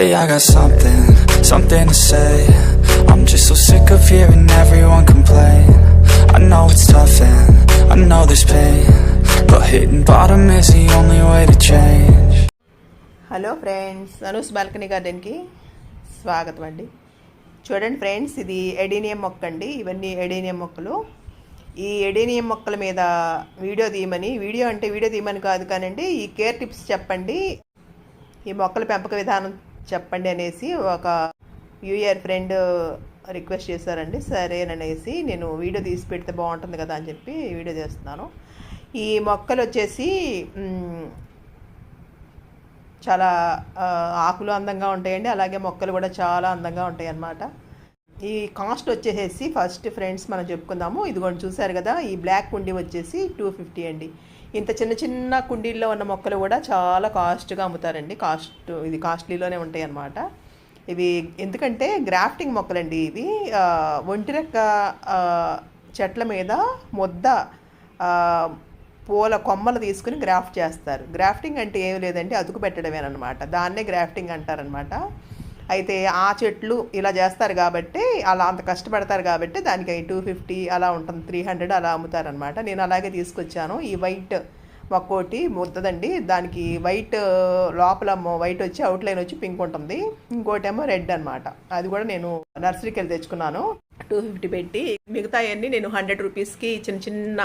Hey, I got something, something to say. I'm just so sick of hearing everyone complain. I know it's tough and I know there's pain. But hitting bottom is the only way to change. Hello friends Anu's balcony గార్డెన్కి స్వాగతం అండి చూడండి friends ఇది adenium మొక్క అండి ఇవన్నీ adenium మొక్కలు ఈ adenium మొక్కల మీద వీడియో తీయమని వీడియో అంటే వీడియో తీయమని కాదు కానండి ఈ కేర్ టిప్స్ చెప్పండి ఈ మొక్కల పెంపక విధానం చెప్పండి అనేసి ఒక యూఆర్ ఫ్రెండ్ రిక్వెస్ట్ చేశారండి. సరేననేసి నేను వీడియో తీసి పెడితే బాగుంటుంది కదా అని చెప్పి వీడియో చేస్తున్నాను ఈ మొక్కలు వచ్చేసి చాలా ఆకులు అందంగా ఉంటాయండి. అలాగే మొక్కలు కూడా చాలా అందంగా ఉంటాయి అన్నమాట ఈ కాస్ట్ వచ్చేసేసి ఫస్ట్ ఫ్రెండ్స్ మనం చెప్పుకుందాము. ఇదిగోండి చూసారు కదా? ఈ బ్లాక్ కుండీ వచ్చేసి టూ ఫిఫ్టీ అండి. ఇంత చిన్న చిన్న కుండీల్లో ఉన్న మొక్కలు కూడా చాలా కాస్ట్గా అమ్ముతారండి. కాస్ట్ ఇది కాస్ట్లీలోనే ఉంటాయి అన్నమాట ఇవి ఎందుకంటే గ్రాఫ్టింగ్ మొక్కలండి ఇవి. ఒంటిరెక్క చెట్ల మీద ముద్ద పూల కొమ్మలు తీసుకుని గ్రాఫ్ట్ చేస్తారు. గ్రాఫ్టింగ్ అంటే ఏమి లేదండి అతుకు పెట్టడమేనమాట దాన్నే గ్రాఫ్టింగ్ అంటారనమాట అయితే ఆ చెట్లు ఇలా చేస్తారు కాబట్టి అలా అంత కష్టపడతారు కాబట్టి దానికి టూ ఫిఫ్టీ అలా ఉంటుంది త్రీ హండ్రెడ్ అలా అమ్ముతారనమాట. నేను అలాగే తీసుకొచ్చాను. ఈ వైట్ ఒక్కోటి ముద్దదండి. దానికి వైట్ లోపల వైట్ వచ్చి అవుట్లైన్ వచ్చి పింక్ ఉంటుంది. ఇంకోటేమో రెడ్ అనమాట అది కూడా నేను నర్సరీకి వెళ్ళి తెచ్చుకున్నాను. టూ ఫిఫ్టీ పెట్టి మిగతా అన్నీ నేను హండ్రెడ్ రూపీస్కి చిన్న చిన్న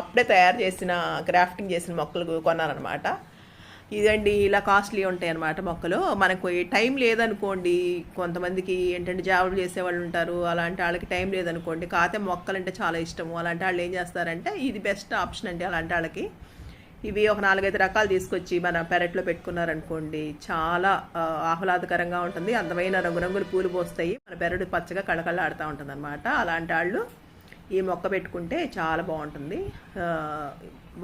అప్పుడే తయారు చేసిన గ్రాఫ్టింగ్ చేసిన మొక్కలు కొన్నాను అనమాట ఇదండి ఇలా కాస్ట్లీ ఉంటాయి అన్నమాట మొక్కలు. మనకు టైం లేదనుకోండి కొంతమందికి ఏంటంటే జాబులు చేసే వాళ్ళు ఉంటారు అలాంటి వాళ్ళకి టైం లేదనుకోండి కాకపోతే మొక్కలంటే చాలా ఇష్టము. అలాంటి వాళ్ళు ఏం చేస్తారంటే ఇది బెస్ట్ ఆప్షన్ అండి అలాంటి వాళ్ళకి. ఇవి ఒక నాలుగైదు రకాలు తీసుకొచ్చి మన పెరట్లో పెట్టుకున్నారనుకోండి చాలా ఆహ్లాదకరంగా ఉంటుంది. అందమైన రంగురంగులు పూలు పోస్తాయి. మన పెరడు పచ్చగా కళకళ ఆడుతూ ఉంటుంది అనమాట అలాంటి వాళ్ళు ఈ మొక్క పెట్టుకుంటే చాలా బాగుంటుంది.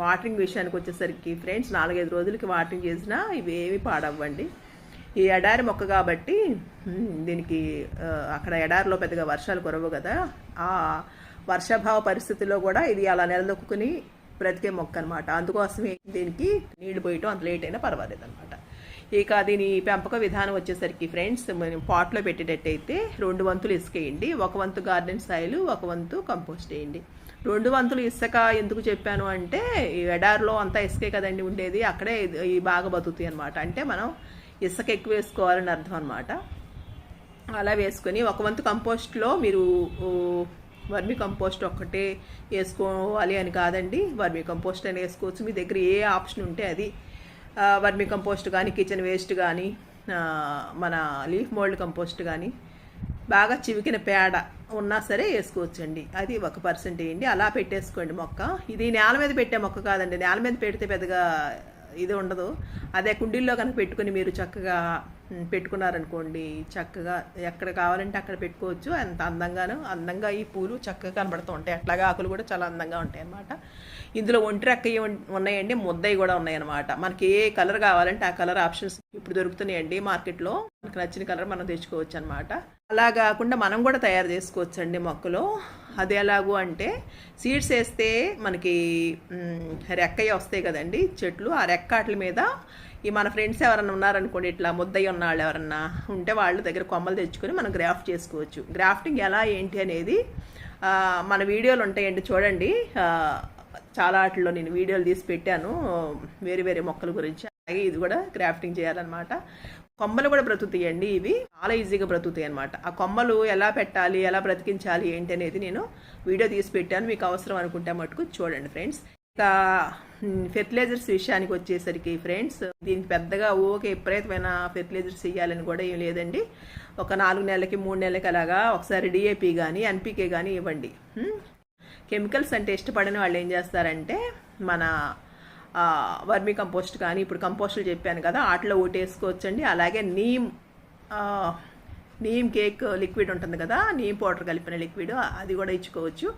వాటరింగ్ విషయానికి వచ్చేసరికి ఫ్రెండ్స్ నాలుగైదు రోజులకి వాటరింగ్ చేసినా ఇవేమి పాడవ్వండి. ఈ ఎడారి మొక్క కాబట్టి దీనికి అక్కడ ఎడారిలో పెద్దగా వర్షాలు కురవు కదా ఆ వర్షాభావ పరిస్థితుల్లో కూడా ఇది అలా నిలదొక్కుని బ్రతికే మొక్క అనమాట అందుకోసమే దీనికి నీళ్ళు పోయటం అంత లేట్ అయినా పర్వాలేదు అనమాట ఇక దీని పెంపక విధానం వచ్చేసరికి ఫ్రెండ్స్ మనం పాట్లో పెట్టేటట్టయితే రెండు వంతులు ఇసుకేయండి. ఒక వంతు గార్డెన్ సాయిలు ఒక వంతు కంపోస్ట్ వేయండి. రెండు వంతులు ఇసుక ఎందుకు చెప్పాను అంటే ఈ ఎడారిలో అంతా ఇసుకే కదండి ఉండేది. అక్కడే ఇది- ఈ బాగా బతుకుతాయి అనమాట అంటే మనం ఇసుక ఎక్కువ వేసుకోవాలని అర్థం అనమాట అలా వేసుకొని ఒక వంతు కంపోస్ట్లో మీరు వర్మీ వర్మి కంపోస్ట్ ఒక్కటే వేసుకోవాలి అని కాదండి. వర్మి కంపోస్ట్ అని వేసుకోవచ్చు. మీ దగ్గర ఏ ఆప్షన్ ఉంటే అది వర్మి కంపోస్ట్ కానీ కిచెన్ వేస్ట్ కానీ మన లీఫ్ మోల్డ్ కంపోస్ట్ కానీ బాగా చివికిన పేడ ఉన్నా సరే వేసుకోవచ్చండి. అది ఒక పర్సెంట్ వేయండి. అలా పెట్టేసుకోండి మొక్క. ఇది నేల మీద పెట్టే మొక్క కాదండి. నేల మీద పెడితే పెద్దగా ఇది ఉండదు. అదే కుండీల్లో కనుక పెట్టుకుని మీరు చక్కగా పెట్టుకున్నారనుకోండి చక్కగా ఎక్కడ కావాలంటే అక్కడ పెట్టుకోవచ్చు. అంత అందంగాను అందంగా ఈ పూలు చక్కగా కనబడుతూ ఉంటాయి. అట్లాగే ఆకులు కూడా చాలా అందంగా ఉంటాయి అన్నమాట ఇందులో ఒంటి రెక్కయ్యి ఉన్నాయండి. ముద్దయి కూడా ఉన్నాయి అన్నమాట మనకి ఏ కలర్ కావాలంటే ఆ కలర్ ఆప్షన్స్ ఇప్పుడు దొరుకుతున్నాయండి మార్కెట్లో. మనకు నచ్చిన కలర్ మనం తెచ్చుకోవచ్చు అనమాట అలా కాకుండా మనం కూడా తయారు చేసుకోవచ్చు అండి మొక్కలు. అది ఎలాగూ అంటే సీడ్స్ వేస్తే మనకి రెక్కయ్య వస్తాయి కదండి చెట్లు. ఆ రెక్కాట్ల మీద ఈ మన ఫ్రెండ్స్ ఎవరన్నా ఉన్నారనుకోండి ఇట్లా ముద్దయ్య ఉన్న వాళ్ళు ఎవరన్నా ఉంటే వాళ్ళ దగ్గర కొమ్మలు తెచ్చుకొని మనం గ్రాఫ్ట్ చేసుకోవచ్చు. గ్రాఫ్టింగ్ ఎలా ఏంటి అనేది మన వీడియోలు ఉంటాయండి చూడండి. చాలా వాటిలో నేను వీడియోలు తీసి పెట్టాను వేరే వేరే మొక్కల గురించి. అలాగే ఇది కూడా గ్రాఫ్టింగ్ చేయాలన్నమాట. కొమ్మలు కూడా బ్రతుకుతాయండి ఇవి. చాలా ఈజీగా బ్రతుకుతాయి అనమాట ఆ కొమ్మలు ఎలా పెట్టాలి ఎలా బ్రతికించాలి ఏంటి అనేది నేను వీడియో తీసి పెట్టాను. మీకు అవసరం అనుకుంటే మటుకు చూడండి ఫ్రెండ్స్. ఇంకా ఫెర్టిలైజర్స్ విషయానికి వచ్చేసరికి ఫ్రెండ్స్ దీనికి పెద్దగా ఓకే విపరీతమైన ఫెర్టిలైజర్స్ ఇవ్వాలని కూడా ఏం లేదండి. ఒక నాలుగు నెలలకి మూడు నెలలకి అలాగా ఒకసారి డిఏపి కానీ ఎన్పికే కానీ ఇవ్వండి. కెమికల్స్ అంటే ఇష్టపడని వాళ్ళు ఏం చేస్తారంటే మన వర్మీ కంపోస్ట్ కానీ ఇప్పుడు కంపోస్టులు చెప్పాను కదా వాటిలో ఒకటి వేసుకోవచ్చండి అలాగే నీమ్ నీమ్ కేక్ లిక్విడ్ ఉంటుంది కదా నీమ్ పౌడర్ కలిపిన లిక్విడ్ అది కూడా ఇచ్చుకోవచ్చు.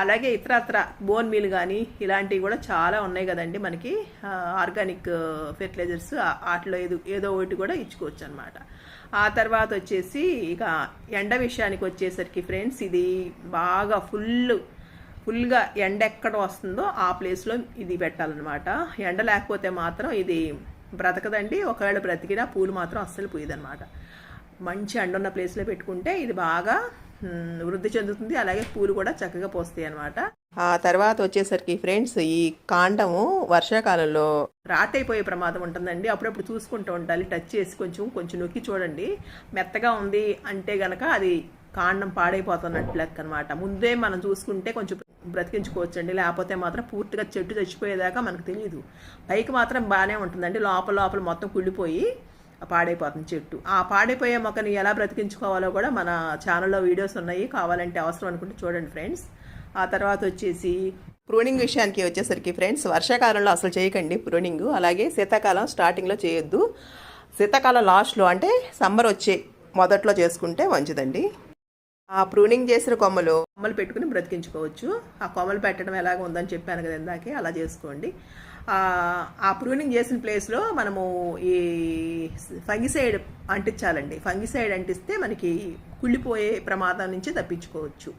అలాగే ఇతరత్ర బోన్ మీల్ కానీ ఇలాంటివి కూడా చాలా ఉన్నాయి కదండి మనకి. ఆర్గానిక్ ఫెర్టిలైజర్స్ వాటిలో ఏదో ఏదో ఒకటి కూడా ఇచ్చుకోవచ్చు అనమాట ఆ తర్వాత వచ్చేసి ఇక ఎండ విషయానికి వచ్చేసరికి ఫ్రెండ్స్ ఇది బాగా ఫుల్ ఫుల్గా ఎండ ఎక్కడ వస్తుందో ఆ ప్లేస్లో ఇది పెట్టాలన్నమాట. ఎండ లేకపోతే మాత్రం ఇది బ్రతకదండి. ఒకవేళ బ్రతికినా పూలు మాత్రం అస్సలు పూయదనమాట మంచి ఎండ ఉన్న ప్లేస్లో పెట్టుకుంటే ఇది బాగా వృద్ధి చెందుతుంది. అలాగే పూలు కూడా చక్కగా పోస్తాయి అనమాట ఆ తర్వాత వచ్చేసరికి ఫ్రెండ్స్ ఈ కాండము వర్షాకాలంలో రాతైపోయే ప్రమాదం ఉంటుందండి. అప్పుడప్పుడు చూసుకుంటూ ఉండాలి. టచ్ చేసి కొంచెం కొంచెం నొక్కి చూడండి. మెత్తగా ఉంది అంటే గనక అది కాండం పాడైపోతున్నట్టు లెక్క అనమాట ముందే మనం చూసుకుంటే కొంచెం బ్రతికించుకోవచ్చండి. లేకపోతే మాత్రం పూర్తిగా చెట్టు చచ్చిపోయేదాకా మనకు తెలియదు పైకి మాత్రం బాగానే ఉంటుందండి. లోపల లోపల మొత్తం కుళ్ళిపోయి పాడైపోతుంది చెట్టు. ఆ పాడైపోయే మొక్కని ఎలా బ్రతికించుకోవాలో కూడా మన ఛానల్లో వీడియోస్ ఉన్నాయి. కావాలంటే అవసరం అనుకుంటే చూడండి ఫ్రెండ్స్ ఆ తర్వాత వచ్చేసి ప్రూనింగ్ విషయానికి వచ్చేసరికి ఫ్రెండ్స్ వర్షాకాలంలో అసలు చేయకండి ప్రూనింగ్ అలాగే శీతాకాలం స్టార్టింగ్లో చేయొద్దు. శీతాకాలం లాస్ట్లో అంటే సమ్మర్ వచ్చే మొదట్లో చేసుకుంటే మంచిదండి. ఆ ప్రూనింగ్ చేసిన కొమ్మలు కొమ్మలు పెట్టుకుని బ్రతికించుకోవచ్చు. ఆ కొమ్మలు పెట్టడం ఎలాగ ఉందని చెప్పాను కదా ఇందాకే అలా చేసుకోండి. ఆ, ప్రూనింగ్ చేసిన ప్లేస్లో మనము ఈ ఫంగిసైడ్ అంటించాలండి. ఫంగిసైడ్ అంటిస్తే మనకి కుళ్ళిపోయే ప్రమాదం నుంచి తప్పించుకోవచ్చు.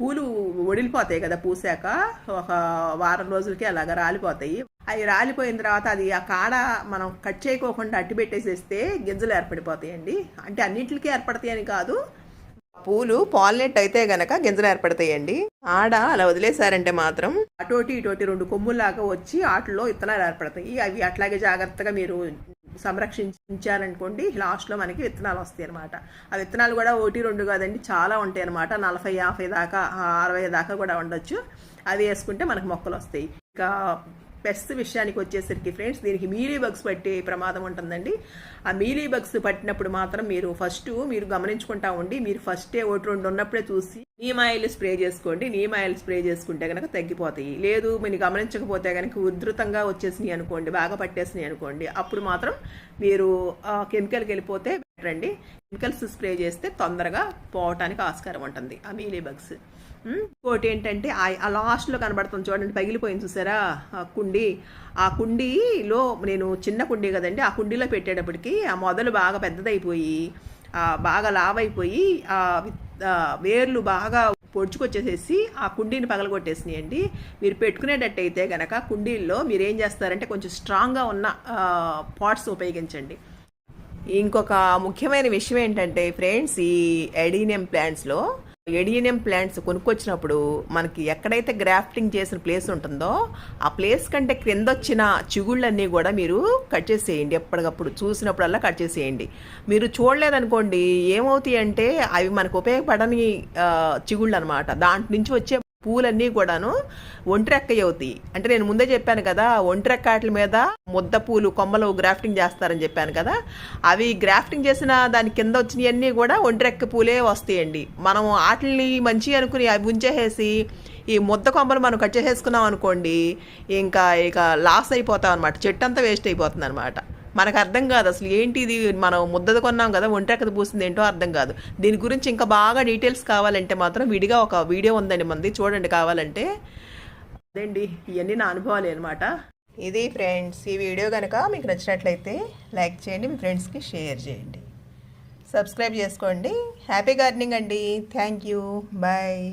పూలు ఒడిలిపోతాయి కదా పూసాక ఒక వారం రోజులకి అలాగా రాలిపోతాయి. అవి రాలిపోయిన తర్వాత అది ఆ కాడ మనం కట్ చేయకోకుండా అట్టి పెట్టేసేస్తే గింజలు ఏర్పడిపోతాయండి. అంటే అన్నింటికి ఏర్పడతాయని అని కాదు పూలు పాలినెట్ అయితే గనక గింజలు ఏర్పడతాయండి. ఆడ అలా వదిలేశారంటే మాత్రం అటోటి ఇటోటి రెండు కొమ్ములాగా వచ్చి వాటిలో విత్తనాలు ఏర్పడతాయి. అవి అట్లాగే జాగ్రత్తగా మీరు సంరక్షించారనుకోండి లాస్ట్లో మనకి విత్తనాలు వస్తాయి అనమాట ఆ విత్తనాలు కూడా ఒకటి రెండు కాదండి చాలా ఉంటాయి అనమాట నలభై యాభై దాకా అరవై దాకా కూడా ఉండొచ్చు. అవి వేసుకుంటే మనకు మొక్కలు వస్తాయి. ఇంకా పెస్ట్ విషయానికి వచ్చేసరికి ఫ్రెండ్స్ దీనికి మీలీ బగ్స్ పట్టే ప్రమాదం ఉంటుందండి. ఆ మీలీ బగ్స్ పట్టినప్పుడు మాత్రం మీరు ఫస్ట్ మీరు గమనించుకుంటా ఉండి మీరు ఫస్టే ఒకటి రెండు ఉన్నప్పుడే చూసి నీమ్ ఆయిల్ స్ప్రే చేసుకోండి. నీమ్ ఆయిల్ స్ప్రే చేసుకుంటే కనుక తగ్గిపోతాయి. లేదు మీరు గమనించకపోతే కనుక ఉధృతంగా వచ్చేసినాయి అనుకోండి బాగా పట్టేసినాయి అనుకోండి అప్పుడు మాత్రం మీరు కెమికల్కి వెళ్ళిపోతే బెటర్ అండి కెమికల్స్ స్ప్రే చేస్తే తొందరగా పోవటానికి ఆస్కారం ఉంటుంది. ఆ మీలీ బగ్స్ ఇంకోటి ఏంటంటే ఆ- ఆ లాస్ట్లో కనబడుతుంది చూడండి పగిలిపోయింది చూసారా? ఆ కుండి. ఆ కుండీలో నేను చిన్న కుండీ కదండి ఆ కుండీలో పెట్టేటప్పటికి ఆ మొదలు బాగా పెద్దదైపోయి బాగా లావైపోయి ఆ వేర్లు బాగా పొడుచుకొచ్చేసేసి ఆ కుండీని పగలగొట్టేసినాయండి. మీరు పెట్టుకునేటట్టయితే కనుక గనక కుండీల్లో మీరు ఏం చేస్తారంటే కొంచెం స్ట్రాంగ్గా ఉన్న పాట్స్ ఉపయోగించండి. ఇంకొక ముఖ్యమైన విషయం ఏంటంటే ఫ్రెండ్స్ ఈ ఎడీనియం ప్లాంట్స్లో ఎడియనియం ప్లాంట్స్ కొనుక్కొచ్చినప్పుడు మనకి ఎక్కడైతే గ్రాఫ్టింగ్ చేసిన ప్లేస్ ఉంటుందో ఆ ప్లేస్ కంటే క్రింద వచ్చిన చిగుళ్ళన్నీ కూడా మీరు కట్ చేసేయండి. ఎప్పటికప్పుడు చూసినప్పుడల్లా కట్ చేసేయండి. మీరు చూడలేదనుకోండి ఏమవుతాయి అంటే అవి మనకు ఉపయోగపడని చిగుళ్ళు అనమాట దాంట్ నుంచి వచ్చే పూలన్నీ కూడాను ఒంటరెక్కయ్య అవుతాయి అంటే నేను ముందే చెప్పాను కదా ఒంటరెక్కాట్ల మీద ముద్ద పూలు కొమ్మలు గ్రాఫ్టింగ్ చేస్తారని చెప్పాను కదా అవి గ్రాఫ్టింగ్ చేసిన దాని కింద వచ్చినవన్నీ కూడా ఒంటరెక్క పూలే వస్తాయండి. మనం వాటిని మంచి అనుకుని అవి ఉంచేసేసి ఈ ముద్ద కొమ్మలు మనం కట్ చేసేసుకున్నాం అనుకోండి ఇంకా ఇక లాస్ అయిపోతాం అనమాట చెట్టు అంతా వేస్ట్ అయిపోతుంది అనమాట మనకు అర్థం కాదు. అసలు ఏంటి ఇది మనం ముద్దది కొన్నాం కదా ఒంటెక్కది పూసింది ఏంటో అర్థం కాదు. దీని గురించి ఇంకా బాగా డీటెయిల్స్ కావాలంటే మాత్రం విడిగా ఒక వీడియో ఉందండి మంది చూడండి కావాలంటే. అదేండి? ఇవన్నీ నా అనుభవాలు అనమాట ఇది ఫ్రెండ్స్ ఈ వీడియో కనుక మీకు నచ్చినట్లయితే లైక్ చేయండి మీ ఫ్రెండ్స్కి షేర్ చేయండి. సబ్స్క్రైబ్ చేసుకోండి. హ్యాపీ గార్డెనింగ్ అండి. Thank you. బాయ్.